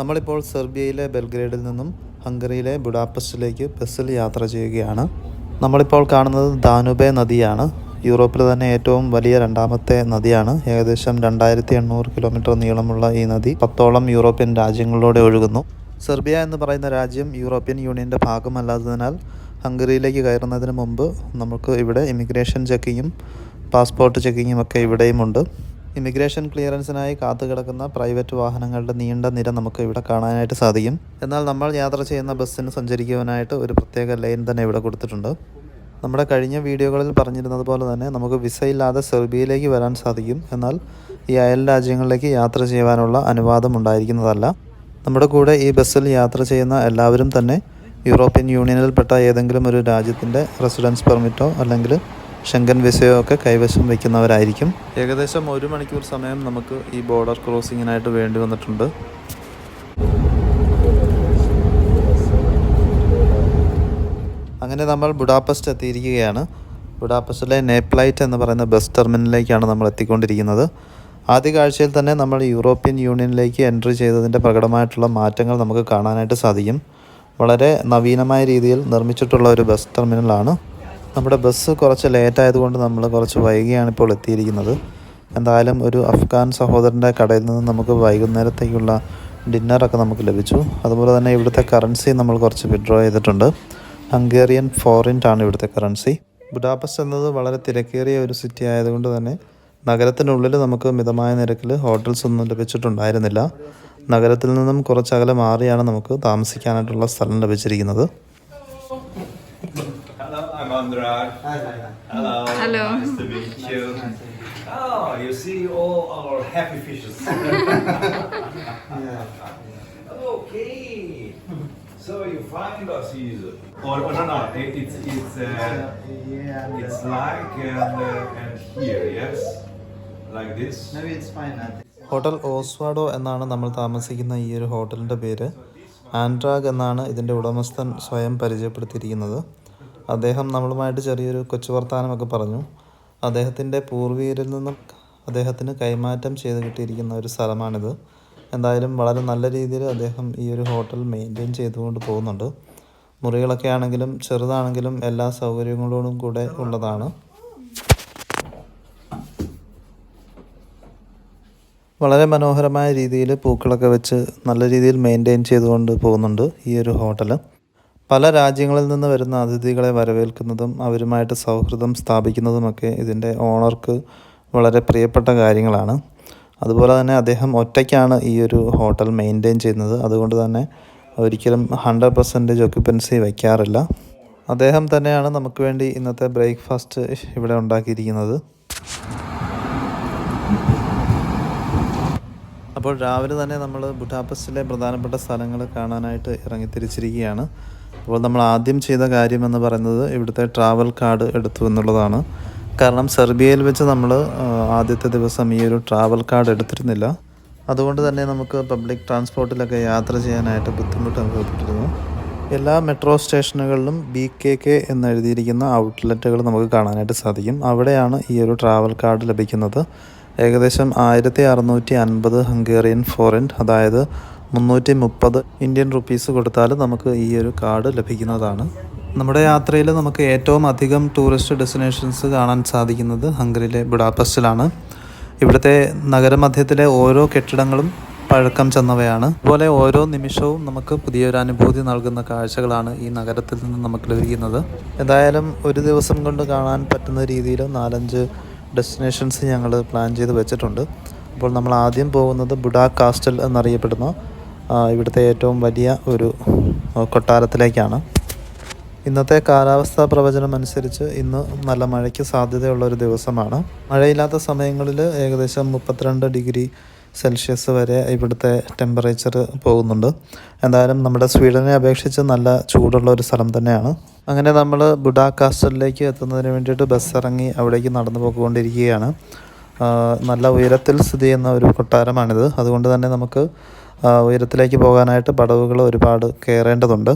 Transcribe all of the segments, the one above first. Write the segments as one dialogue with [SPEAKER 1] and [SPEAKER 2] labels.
[SPEAKER 1] നമ്മളിപ്പോൾ സെർബിയയിലെ ബെൽഗ്രേഡിൽ നിന്നും ഹംഗറിയിലെ ബുഡാപെസ്റ്റിലേക്ക് ബസ്സിൽ യാത്ര ചെയ്യുകയാണ്. നമ്മളിപ്പോൾ കാണുന്നത് ദാനുബെ നദിയാണ്. യൂറോപ്പിലെ തന്നെ ഏറ്റവും വലിയ രണ്ടാമത്തെ നദിയാണ്. ഏകദേശം രണ്ടായിരത്തി എണ്ണൂറ് കിലോമീറ്റർ നീളമുള്ള ഈ നദി പത്തോളം യൂറോപ്യൻ രാജ്യങ്ങളിലൂടെ ഒഴുകുന്നു. സെർബിയ എന്ന് പറയുന്ന രാജ്യം യൂറോപ്യൻ യൂണിയന്റെ ഭാഗമല്ലാത്തതിനാൽ ഹംഗറിയിലേക്ക് കയറുന്നതിന് മുമ്പ് നമുക്ക് ഇവിടെ ഇമിഗ്രേഷൻ ചെക്കിങ്ങും പാസ്പോർട്ട് ചെക്കിങ്ങും ഒക്കെ ഇവിടെയുമുണ്ട് ഇമിഗ്രേഷൻ ക്ലിയറൻസിനായി കാത്തു കിടക്കുന്ന പ്രൈവറ്റ് വാഹനങ്ങളുടെ നീണ്ട നിര നമുക്ക് ഇവിടെ കാണാനായിട്ട് സാധിക്കും. എന്നാൽ നമ്മൾ യാത്ര ചെയ്യുന്ന ബസ്സിന് സഞ്ചരിക്കുവാനായിട്ട് ഒരു പ്രത്യേക ലൈൻ തന്നെ ഇവിടെ കൊടുത്തിട്ടുണ്ട്. നമ്മുടെ കഴിഞ്ഞ വീഡിയോകളിൽ പറഞ്ഞിരുന്നത് പോലെ തന്നെ നമുക്ക് വിസയില്ലാതെ സെർബിയയിലേക്ക് വരാൻ സാധിക്കും. എന്നാൽ ഈ അയൽ രാജ്യങ്ങളിലേക്ക് യാത്ര ചെയ്യുവാനുള്ള അനുവാദം ഉണ്ടായിരിക്കുന്നതല്ല. നമ്മുടെ കൂടെ ഈ ബസ്സിൽ യാത്ര ചെയ്യുന്ന എല്ലാവരും തന്നെ യൂറോപ്യൻ യൂണിയനിൽപ്പെട്ട ഏതെങ്കിലും ഒരു രാജ്യത്തിന്റെ റെസിഡൻസ് പെർമിറ്റോ അല്ലെങ്കിൽ ഷെങ്കൻ വിസയൊക്കെ കൈവശം വയ്ക്കുന്നവരായിരിക്കും. ഏകദേശം ഒരു മണിക്കൂർ സമയം നമുക്ക് ഈ ബോർഡർ ക്രോസിങ്ങിനായിട്ട് വേണ്ടി വന്നിട്ടുണ്ട്. അങ്ങനെ നമ്മൾ ബുഡാപെസ്റ്റ് എത്തിയിരിക്കുകയാണ്. ബുഡാപെസ്റ്റിലെ നേപ്ലൈറ്റ് എന്ന് പറയുന്ന ബസ് ടെർമിനലിലേക്കാണ് നമ്മൾ എത്തിക്കൊണ്ടിരിക്കുന്നത്. ആദ്യ കാഴ്ചയിൽ തന്നെ നമ്മൾ യൂറോപ്യൻ യൂണിയനിലേക്ക് എൻട്രി ചെയ്തതിന്റെ പ്രകടമായിട്ടുള്ള മാറ്റങ്ങൾ നമുക്ക് കാണാനായിട്ട് സാധിക്കും. വളരെ നവീനമായ രീതിയിൽ നിർമ്മിച്ചിട്ടുള്ള ഒരു ബസ് ടെർമിനലാണ്. നമ്മുടെ ബസ് കുറച്ച് ലേറ്റ് ആയതുകൊണ്ട് നമ്മൾ കുറച്ച് വൈകിയാണ് ഇപ്പോൾ എത്തിയിരിക്കുന്നത്. എന്തായാലും ഒരു അഫ്ഗാൻ സഹോദരന്റെ കടയിൽ നിന്ന് നമുക്ക് വൈകുന്നേരത്തേക്കുള്ള ഡിന്നറൊക്കെ നമുക്ക് ലഭിച്ചു. അതുപോലെ തന്നെ ഇവിടുത്തെ കറൻസി നമ്മൾ കുറച്ച് വിഡ്രോ ചെയ്തിട്ടുണ്ട്. ഹംഗേറിയൻ ആണ് ഇവിടുത്തെ കറൻസി ബുഡാപസ്റ്റ് എന്നത് വളരെ തിരക്കേറിയ ഒരു സിറ്റി ആയതുകൊണ്ട് തന്നെ നഗരത്തിനുള്ളിൽ നമുക്ക് മിതമായ നിരക്കിൽ ഹോട്ടൽസ് ഒന്നും ലഭിച്ചിട്ടുണ്ടായിരുന്നില്ല. നഗരത്തിൽ നിന്നും കുറച്ചകലെ മാറിയാണ് നമുക്ക് താമസിക്കാനായിട്ടുള്ള സ്ഥലം ലഭിച്ചിരിക്കുന്നത്.
[SPEAKER 2] Hello, hi, Andrag. Hello.
[SPEAKER 3] Hello.
[SPEAKER 2] Nice to meet you. Oh, you see all our happy fishes. yeah. okay. So you find us easy. Or, or no, no, it, it's it's uh, it's like and uh, and here, yes, like this. Maybe it's fine.
[SPEAKER 1] Hotel Oswaldo എന്നാണ് നമ്മൾ താമസിക്കുന്ന ഈ ഒരു ഹോട്ടലിന്റെ പേര് ആൻഡ്രാഗ് എന്നാണ് ഇതിന്റെ ഉടമസ്ഥൻ സ്വയം പരിചയപ്പെടുത്തിയിരിക്കുന്നത് അദ്ദേഹം നമ്മളുമായിട്ട് ചെറിയൊരു കൊച്ചു വർത്താനമൊക്കെ പറഞ്ഞു. അദ്ദേഹത്തിന്റെ പൂർവികരിൽ നിന്നും അദ്ദേഹത്തിന് കൈമാറ്റം ചെയ്ത് കിട്ടിയിരിക്കുന്ന ഒരു സ്ഥലമാണിത്. എന്തായാലും വളരെ നല്ല രീതിയിൽ അദ്ദേഹം ഈ ഒരു ഹോട്ടൽ മെയിന്റെയിൻ ചെയ്തുകൊണ്ട് പോകുന്നുണ്ട്. മുറികളൊക്കെ ആണെങ്കിലും ചെറുതാണെങ്കിലും എല്ലാ സൗകര്യങ്ങളോടും കൂടെ ഉള്ളതാണ്. വളരെ മനോഹരമായ രീതിയിൽ പൂക്കളൊക്കെ വെച്ച് നല്ല രീതിയിൽ മെയിന്റെയിൻ ചെയ്തുകൊണ്ട് പോകുന്നുണ്ട് ഈ ഒരു ഹോട്ടൽ പല രാജ്യങ്ങളിൽ നിന്ന് വരുന്ന അതിഥികളെ വരവേൽക്കുന്നതും അവരുമായിട്ട് സൗഹൃദം സ്ഥാപിക്കുന്നതുമൊക്കെ ഇതിന്റെ ഓണർക്ക് വളരെ പ്രിയപ്പെട്ട കാര്യങ്ങളാണ്. അതുപോലെ തന്നെ അദ്ദേഹം ഒറ്റയ്ക്കാണ് ഈ ഒരു ഹോട്ടൽ മെയിന്റെയിൻ ചെയ്യുന്നത്. അതുകൊണ്ട് തന്നെ ഒരിക്കലും ഹൺഡ്രഡ് പെർസെന്റേജ് ഒക്യുപ്പൻസി വയ്ക്കാറില്ല. അദ്ദേഹം തന്നെയാണ് നമുക്ക് വേണ്ടി ഇന്നത്തെ ബ്രേക്ക്ഫാസ്റ്റ് ഇവിടെ ഉണ്ടാക്കിയിരിക്കുന്നത്. അപ്പോൾ രാവിലെ തന്നെ നമ്മൾ ബുഡാപെസ്റ്റിലെ പ്രധാനപ്പെട്ട സ്ഥലങ്ങൾ കാണാനായിട്ട് ഇറങ്ങി തിരിച്ചിരിക്കുകയാണ്. അപ്പോൾ നമ്മൾ ആദ്യം ചെയ്ത കാര്യം എന്ന് പറയുന്നത് ഇവിടുത്തെ ട്രാവൽ കാർഡ് എടുത്തു എന്നുള്ളതാണ്. കാരണം സെർബിയയിൽ വെച്ച് നമ്മൾ ആദ്യത്തെ ദിവസം ഈ ഒരു ട്രാവൽ കാർഡ് എടുത്തിരുന്നില്ല. അതുകൊണ്ട് തന്നെ നമുക്ക് പബ്ലിക് ട്രാൻസ്പോർട്ടിലൊക്കെ യാത്ര ചെയ്യാനായിട്ട് ബുദ്ധിമുട്ട് അനുഭവപ്പെട്ടിരുന്നു. എല്ലാ മെട്രോ സ്റ്റേഷനുകളിലും ബി കെ കെ എന്നെഴുതിയിരിക്കുന്ന ഔട്ട്ലെറ്റുകൾ നമുക്ക് കാണാനായിട്ട് സാധിക്കും. അവിടെയാണ് ഈ ഒരു ട്രാവൽ കാർഡ് ലഭിക്കുന്നത്. ഏകദേശം ആയിരത്തി അറുന്നൂറ്റി അൻപത് ഹംഗേറിയൻ ഫോറിൻ അതായത് മുന്നൂറ്റി മുപ്പത് ഇന്ത്യൻ റുപ്പീസ് കൊടുത്താൽ നമുക്ക് ഈ ഒരു കാർഡ് ലഭിക്കുന്നതാണ്. നമ്മുടെ യാത്രയിൽ നമുക്ക് ഏറ്റവും അധികം ടൂറിസ്റ്റ് ഡെസ്റ്റിനേഷൻസ് കാണാൻ സാധിക്കുന്നത് ഹംഗറിയിലെ ബുഡാപസ്റ്റിലാണ്. ഇവിടുത്തെ നഗരമധ്യത്തിലെ ഓരോ കെട്ടിടങ്ങളും പഴക്കം ചെന്നവയാണ്. അതുപോലെ ഓരോ നിമിഷവും നമുക്ക് പുതിയൊരു അനുഭൂതി നൽകുന്ന കാഴ്ചകളാണ് ഈ നഗരത്തിൽ നിന്ന് നമുക്ക് ലഭിക്കുന്നത്. എന്തായാലും ഒരു ദിവസം കൊണ്ട് കാണാൻ പറ്റുന്ന രീതിയിൽ നാലഞ്ച് ഡെസ്റ്റിനേഷൻസ് ഞങ്ങൾ പ്ലാൻ ചെയ്ത് വെച്ചിട്ടുണ്ട്. അപ്പോൾ നമ്മൾ ആദ്യം പോകുന്നത് ബുഡാ കാസ്റ്റൽ എന്നറിയപ്പെടുന്ന ഇവിടുത്തെ ഏറ്റവും വലിയ ഒരു കൊട്ടാരത്തിലേക്കാണ്. ഇന്നത്തെ കാലാവസ്ഥാ പ്രവചനം അനുസരിച്ച് ഇന്ന് നല്ല മഴയ്ക്ക് സാധ്യതയുള്ള ഒരു ദിവസമാണ്. മഴയില്ലാത്ത സമയങ്ങളിൽ ഏകദേശം മുപ്പത്തിരണ്ട് ഡിഗ്രി സെൽഷ്യസ് വരെ ഇവിടുത്തെ ടെമ്പറേച്ചർ പോകുന്നുണ്ട്. എന്തായാലും നമ്മുടെ സ്വീഡനെ അപേക്ഷിച്ച് നല്ല ചൂടുള്ള ഒരു സ്ഥലം തന്നെയാണ്. അങ്ങനെ നമ്മൾ ബുഡാ കാസ്റ്റലിലേക്ക് എത്തുന്നതിന് വേണ്ടിയിട്ട് ബസ് ഇറങ്ങി അവിടേക്ക് നടന്നു പോയിക്കൊണ്ടിരിക്കുകയാണ് നല്ല ഉയരത്തിൽ സ്ഥിതി ചെയ്യുന്ന ഒരു കൊട്ടാരമാണിത്. അതുകൊണ്ട് തന്നെ നമുക്ക് ഉയരത്തിലേക്ക് പോകാനായിട്ട് പടവുകൾ ഒരുപാട് കയറേണ്ടതുണ്ട്.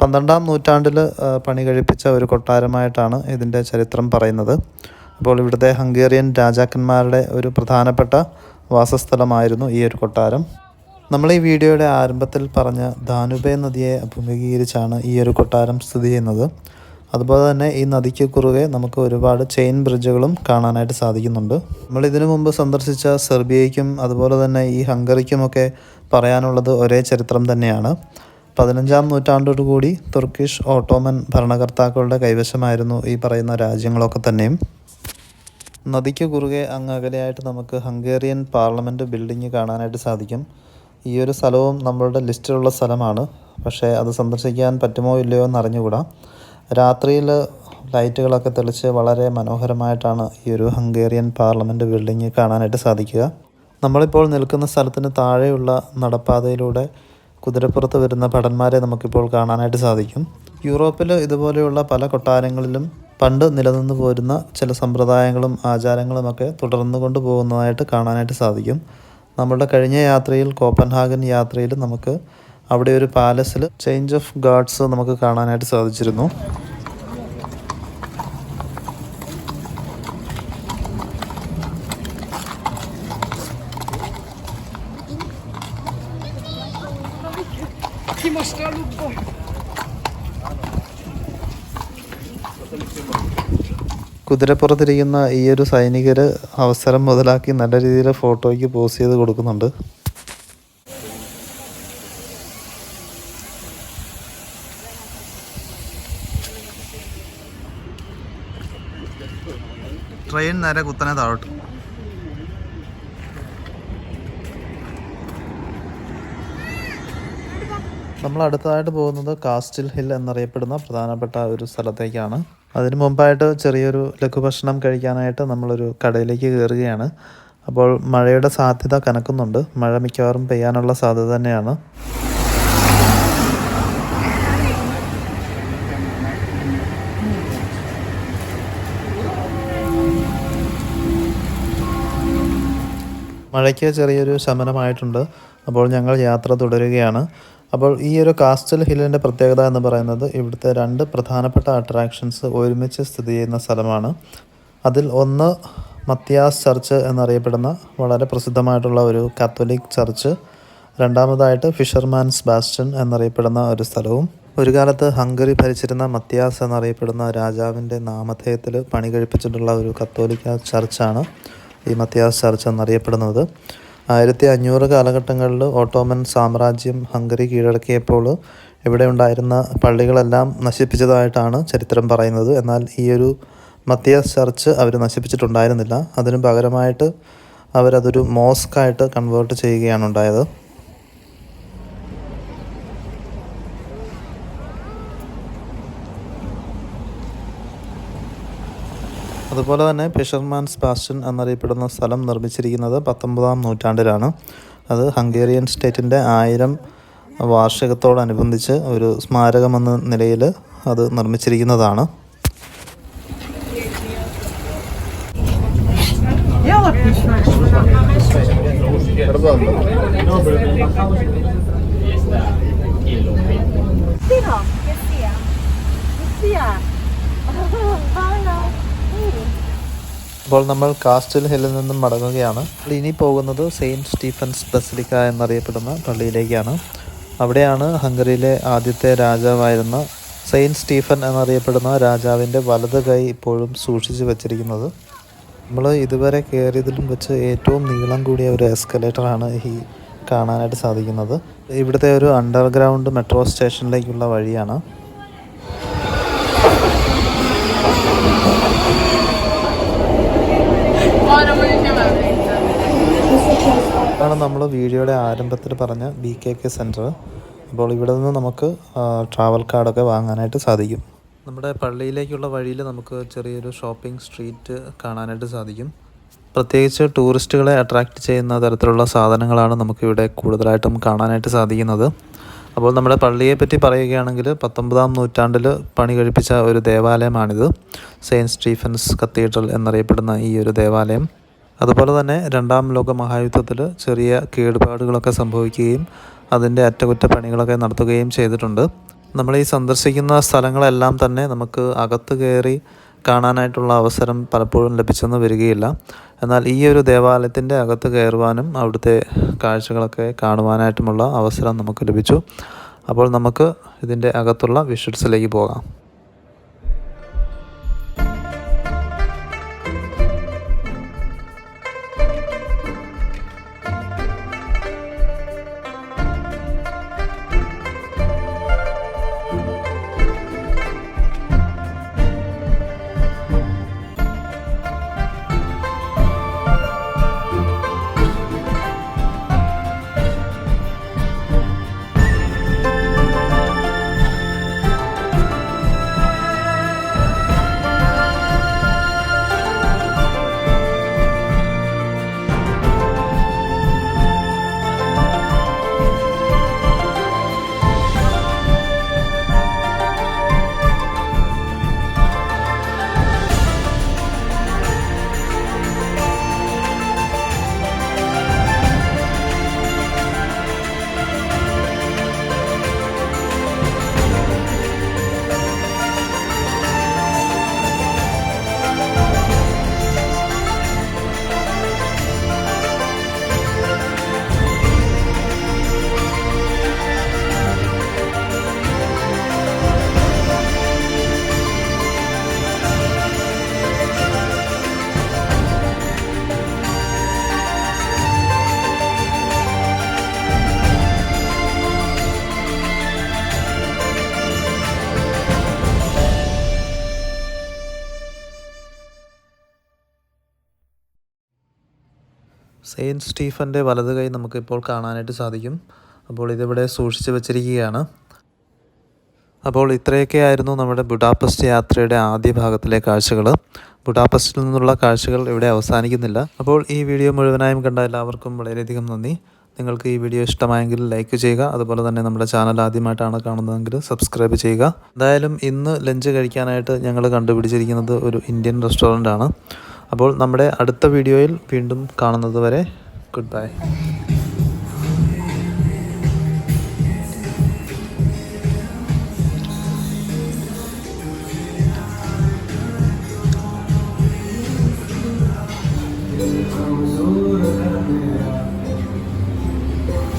[SPEAKER 1] പന്ത്രണ്ടാം നൂറ്റാണ്ടിൽ പണി കഴിപ്പിച്ച ഒരു കൊട്ടാരമായിട്ടാണ് ഇതിന്റെ ചരിത്രം പറയുന്നത്. അപ്പോൾ ഇവിടുത്തെ ഹംഗേറിയൻ രാജാക്കന്മാരുടെ ഒരു പ്രധാനപ്പെട്ട വാസസ്ഥലമായിരുന്നു ഈ ഒരു കൊട്ടാരം. നമ്മൾ ഈ വീഡിയോയുടെ ആരംഭത്തിൽ പറഞ്ഞ ധാനുബേ നദിയെ അഭിമുഖീകരിച്ചാണ് ഈ ഒരു കൊട്ടാരം സ്ഥിതി ചെയ്യുന്നത്. അതുപോലെ തന്നെ ഈ നദിക്ക് കുറുകെ നമുക്ക് ഒരുപാട് ചെയിൻ ബ്രിഡ്ജുകളും കാണാനായിട്ട് സാധിക്കുന്നുണ്ട്. നമ്മൾ ഇതിനു മുമ്പ് സന്ദർശിച്ച സെർബിയയ്ക്കും അതുപോലെ തന്നെ ഈ ഹംഗറിക്കുമൊക്കെ പറയാനുള്ളത് ഒരേ ചരിത്രം തന്നെയാണ്. പതിനഞ്ചാം നൂറ്റാണ്ടോടുകൂടി തുർക്കിഷ് ഓട്ടോമൻ ഭരണകർത്താക്കളുടെ കൈവശമായിരുന്നു ഈ പറയുന്ന രാജ്യങ്ങളൊക്കെ തന്നെയും. നദിക്ക് കുറുകെ അങ്ങ് അകലെയായിട്ട് നമുക്ക് ഹംഗേറിയൻ പാർലമെന്റ് ബിൽഡിംഗ് കാണാനായിട്ട് സാധിക്കും. ഈ ഒരു സ്ഥലവും നമ്മളുടെ ലിസ്റ്റിലുള്ള സ്ഥലമാണ്. പക്ഷേ അത് സന്ദർശിക്കാൻ പറ്റുമോ ഇല്ലയോ എന്ന് അറിഞ്ഞുകൂടാ രാത്രിയിൽ ലൈറ്റുകളൊക്കെ തെളിച്ച് വളരെ മനോഹരമായിട്ടാണ് ഈ ഒരു ഹംഗേറിയൻ പാർലമെന്റ് ബിൽഡിംഗ് കാണാനായിട്ട് സാധിക്കുക. നമ്മളിപ്പോൾ നിൽക്കുന്ന സ്ഥലത്തിന് താഴെയുള്ള നടപ്പാതയിലൂടെ കുതിരപ്പുറത്ത് വരുന്ന ഭടന്മാരെ നമുക്കിപ്പോൾ കാണാനായിട്ട് സാധിക്കും. യൂറോപ്പിൽ ഇതുപോലെയുള്ള പല കൊട്ടാരങ്ങളിലും പണ്ട് നിലനിന്ന് പോരുന്ന ചില സമ്പ്രദായങ്ങളും ആചാരങ്ങളുമൊക്കെ തുടർന്നു കൊണ്ടുപോകുന്നതായിട്ട് കാണാനായിട്ട് സാധിക്കും. നമ്മുടെ കഴിഞ്ഞ യാത്രയിൽ കോപ്പൻഹാഗൻ യാത്രയിൽ നമുക്ക് അവിടെ ഒരു പാലസിൽ ചേഞ്ച് ഓഫ് ഗാർഡ്സ് നമുക്ക് കാണാനായിട്ട് സാധിച്ചിരുന്നു. കുതിരപ്പുറത്തിരിക്കുന്ന ഈ ഒരു സൈനികർ അവസരം മുതലാക്കി നല്ല രീതിയിൽ ഫോട്ടോയ്ക്ക് പോസ് ചെയ്ത് കൊടുക്കുന്നുണ്ട്. ട്രെയിൻ നേരെ കുത്തനെ താഴോട്ട്. നമ്മൾ അടുത്തതായിട്ട് പോകുന്നത് കാസ്റ്റിൽ ഹിൽ എന്നറിയപ്പെടുന്ന പ്രധാനപ്പെട്ട ഒരു സ്ഥലത്തേക്കാണ്. അതിന് മുമ്പായിട്ട് ചെറിയൊരു ലഘുഭക്ഷണം കഴിക്കാനായിട്ട് നമ്മളൊരു കടയിലേക്ക് കയറുകയാണ്. അപ്പോൾ മഴയുടെ സാധ്യത കനക്കുന്നുണ്ട്. മഴ മിക്കവാറും പെയ്യാനുള്ള സാധ്യത തന്നെയാണ്. മഴയ്ക്ക് ചെറിയൊരു ശമനമായിട്ടുണ്ട്. അപ്പോൾ ഞങ്ങൾ യാത്ര തുടരുകയാണ്. അപ്പോൾ ഈ ഒരു കാസ്റ്റൽ ഹില്ലിന്റെ പ്രത്യേകത എന്ന് പറയുന്നത് ഇവിടുത്തെ രണ്ട് പ്രധാനപ്പെട്ട അട്രാക്ഷൻസ് ഒരുമിച്ച് സ്ഥിതി ചെയ്യുന്ന സ്ഥലമാണ്. അതിൽ ഒന്ന് മത്തിയാസ് ചർച്ച് എന്നറിയപ്പെടുന്ന വളരെ പ്രസിദ്ധമായിട്ടുള്ള ഒരു കാത്തോലിക് ചർച്ച്. രണ്ടാമതായിട്ട് ഫിഷർമാൻസ് ബാസ്റ്റൺ എന്നറിയപ്പെടുന്ന ഒരു സ്ഥലവും. ഒരു കാലത്ത് ഹംഗറി ഭരിച്ചിരുന്ന മത്യാസ് എന്നറിയപ്പെടുന്ന രാജാവിന്റെ നാമധേയത്തിൽ പണി കഴിപ്പിച്ചിട്ടുള്ള ഒരു കത്തോലിക്ക ചർച്ചാണ്. ഈ മത്തിയാസ് ചർച്ച് എന്നറിയപ്പെടുന്നത്. ആയിരത്തി അഞ്ഞൂറ് കാലഘട്ടങ്ങളിൽ ഓട്ടോമൻ സാമ്രാജ്യം ഹംഗറി കീഴടക്കിയപ്പോൾ ഇവിടെ ഉണ്ടായിരുന്ന പള്ളികളെല്ലാം നശിപ്പിച്ചതായിട്ടാണ് ചരിത്രം പറയുന്നത്. എന്നാൽ ഈ ഒരു മത്തിയാസ് ചർച്ച് അവർ നശിപ്പിച്ചിട്ടുണ്ടായിരുന്നില്ല. അതിനു പകരമായിട്ട് അവരതൊരു മോസ്കായിട്ട് കൺവേർട്ട് ചെയ്യുകയാണ് ഉണ്ടായത്. അതുപോലെ തന്നെ ഫിഷർമാൻസ് ബാസ്റ്റൻ എന്നറിയപ്പെടുന്ന സ്ഥലം നിർമ്മിച്ചിരിക്കുന്നത് പത്തൊമ്പതാം നൂറ്റാണ്ടിലാണ് അത് ഹംഗേറിയൻ സ്റ്റേറ്റിന്റെ ആയിരം വാർഷികത്തോടനുബന്ധിച്ച് ഒരു സ്മാരകമെന്ന നിലയിൽ അത് നിർമ്മിച്ചിരിക്കുന്നതാണ്
[SPEAKER 3] Yeah.
[SPEAKER 1] അപ്പോൾ നമ്മൾ കാസ്റ്റൽ ഹില്ലിൽ നിന്നും മടങ്ങുകയാണ്. ഇനി പോകുന്നത് സെയിന്റ് സ്റ്റീഫൻസ് ബസലിക്ക എന്നറിയപ്പെടുന്ന പള്ളിയിലേക്കാണ്. അവിടെയാണ് ഹംഗറിയിലെ ആദ്യത്തെ രാജാവായിരുന്ന സെയിന്റ് സ്റ്റീഫൻ എന്നറിയപ്പെടുന്ന രാജാവിന്റെ വലത് കൈ ഇപ്പോഴും സൂക്ഷിച്ചു വച്ചിരിക്കുന്നത്. നമ്മൾ ഇതുവരെ കയറിയതിലും വെച്ച് ഏറ്റവും നീളം കൂടിയ ഒരു എസ്കലേറ്ററാണ് ഈ കാണാനായിട്ട് സാധിക്കുന്നത്. ഇവിടുത്തെ ഒരു അണ്ടർഗ്രൗണ്ട് മെട്രോ സ്റ്റേഷനിലേക്കുള്ള വഴിയാണ്. ആണ് നമ്മൾ വീഡിയോയുടെ ആരംഭത്തിൽ പറഞ്ഞ ബി കെ കെ സെന്റർ അപ്പോൾ ഇവിടെ നിന്ന് നമുക്ക് ട്രാവൽ കാർഡൊക്കെ വാങ്ങാനായിട്ട് സാധിക്കും. നമ്മുടെ പള്ളിയിലേക്കുള്ള വഴിയിൽ നമുക്ക് ചെറിയൊരു ഷോപ്പിംഗ് സ്ട്രീറ്റ് കാണാനായിട്ട് സാധിക്കും. പ്രത്യേകിച്ച് ടൂറിസ്റ്റുകളെ അട്രാക്റ്റ് ചെയ്യുന്ന തരത്തിലുള്ള സാധനങ്ങളാണ് നമുക്കിവിടെ കൂടുതലായിട്ടും കാണാനായിട്ട് സാധിക്കുന്നത്. അപ്പോൾ നമ്മുടെ പള്ളിയെ പറ്റി പറയുകയാണെങ്കിൽ പത്തൊമ്പതാം നൂറ്റാണ്ടിൽ പണി കഴിപ്പിച്ച ഒരു ദേവാലയമാണിത്. സെയിന്റ് സ്റ്റീഫൻസ് കത്തീഡ്രൽ എന്നറിയപ്പെടുന്ന ഈ ഒരു ദേവാലയം. അതുപോലെ തന്നെ രണ്ടാം ലോക മഹായുദ്ധത്തിൽ ചെറിയ കേടുപാടുകളൊക്കെ സംഭവിക്കുകയും അതിന്റെ അറ്റകുറ്റപ്പണികളൊക്കെ നടത്തുകയും ചെയ്തിട്ടുണ്ട്. നമ്മൾ ഈ സന്ദർശിക്കുന്ന സ്ഥലങ്ങളെല്ലാം തന്നെ നമുക്ക് അകത്ത് കയറി കാണാനായിട്ടുള്ള അവസരം പലപ്പോഴും ലഭിച്ചെന്ന് വരികയില്ല. എന്നാൽ ഈ ഒരു ദേവാലയത്തിന്റെ അകത്ത് കയറുവാനും അവിടുത്തെ കാഴ്ചകളൊക്കെ കാണുവാനായിട്ടുമുള്ള അവസരം നമുക്ക് ലഭിച്ചു. അപ്പോൾ നമുക്ക് ഇതിന്റെ അകത്തുള്ള വിഷ്വൽസിലേക്ക് പോകാം. സെയിന്റ് സ്റ്റീഫന്റെ വലത് കൈ നമുക്കിപ്പോൾ കാണാനായിട്ട് സാധിക്കും. അപ്പോൾ ഇതിവിടെ സൂക്ഷിച്ച് വച്ചിരിക്കുകയാണ്. അപ്പോൾ ഇത്രയൊക്കെ ആയിരുന്നു നമ്മുടെ ബുഡാപസ്റ്റ് യാത്രയുടെ ആദ്യ ഭാഗത്തിലെ കാഴ്ചകൾ ബുഡാപസ്റ്റിൽ നിന്നുള്ള കാഴ്ചകൾ ഇവിടെ അവസാനിക്കുന്നില്ല. അപ്പോൾ ഈ വീഡിയോ മുഴുവനായും കണ്ട എല്ലാവർക്കും വളരെയധികം നന്ദി. നിങ്ങൾക്ക് ഈ വീഡിയോ ഇഷ്ടമായെങ്കിൽ ലൈക്ക് ചെയ്യുക. അതുപോലെ തന്നെ നമ്മുടെ ചാനൽ ആദ്യമായിട്ടാണ് കാണുന്നതെങ്കിൽ സബ്സ്ക്രൈബ് ചെയ്യുക. എന്തായാലും ഇന്ന് ലഞ്ച് കഴിക്കാനായിട്ട് ഞങ്ങൾ കണ്ടുപിടിച്ചിരിക്കുന്നത് ഒരു ഇന്ത്യൻ റെസ്റ്റോറന്റ് ആണ്. അപ്പോൾ നമ്മുടെ അടുത്ത വീഡിയോയിൽ വീണ്ടും കാണുന്നത് വരെ ഗുഡ് ബൈ